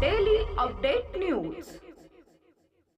Daily update news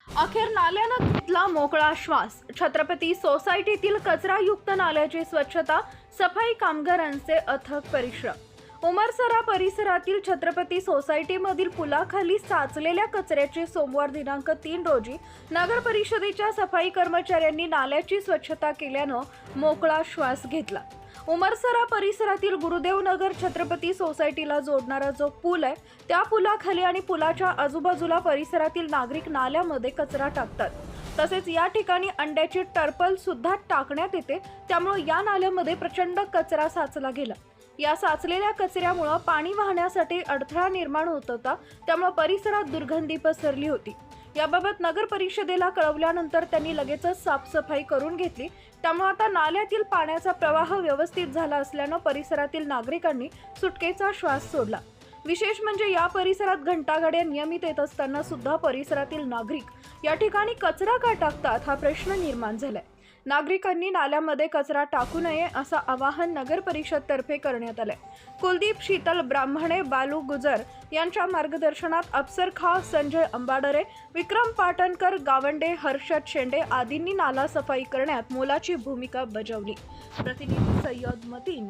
अखेर नाल्यानं घेतला मोकळा श्वास. छत्रपती सोसायटीतील कचरायुक्त नाल्याची स्वच्छता सफाई कामगारांचे अथक परिश्रम. उमरसरा परिसरातील छत्रपती सोसायटीमधील पुलाखाली साचलेल्या कचऱ्याची सोमवार दिनांक तीन रोजी नगर परिषदेच्या सफाई कर्मचाऱ्यांनी नाल्याची स्वच्छता केल्यानं मोकळा श्वास घेतला. उमरसरा परिसरातील गुरुदेव नगर छत्रपती सोसायटीला जोडणारा जो पूल आहे त्या पुलाखाली आणि पुलाच्या आजूबाजूला परिसरातील नागरिक नाल्यामध्ये कचरा टाकतात. तसेच या ठिकाणी अंड्याची टर्पल सुद्धा टाकण्यात येते. त्यामुळे या नाल्यामध्ये प्रचंड कचरा साचला गेला. या साचलेल्या कचऱ्यामुळं पाणी वाहण्यासाठी अडथळा निर्माण होत होता. त्यामुळे परिसरात दुर्गंधी पसरली होती. याबाबत नगर परिषदेला कळवल्यानंतर त्यांनी लगेचच साफसफाई करून घेतली. त्यामुळे आता नाल्यातील पाण्याचा प्रवाह व्यवस्थित झाला असल्यानं परिसरातील नागरिकांनी सुटकेचा श्वास सोडला. विशेष म्हणजे या परिसरात घंटागाड्या नियमित येत असताना सुद्धा परिसरातील नागरिक या ठिकाणी कचरा का टाकतात हा प्रश्न निर्माण झालाय. नागरिकांनी नाल्यामध्ये कचरा टाकू नये असं आवाहन नगर परिषदतर्फे करण्यात आलंय. कुलदीप शीतल ब्राह्मणे बालू गुजर यांच्या मार्गदर्शनात अफसर खा संजय अंबाडरे विक्रम पाटणकर गावंडे हर्षद शेंडे आदींनी नाला सफाई करण्यात मोलाची भूमिका बजावली. प्रतिनिधी Syed Mateen.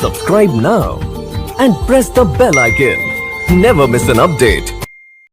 Subscribe now and press the bell icon never miss an update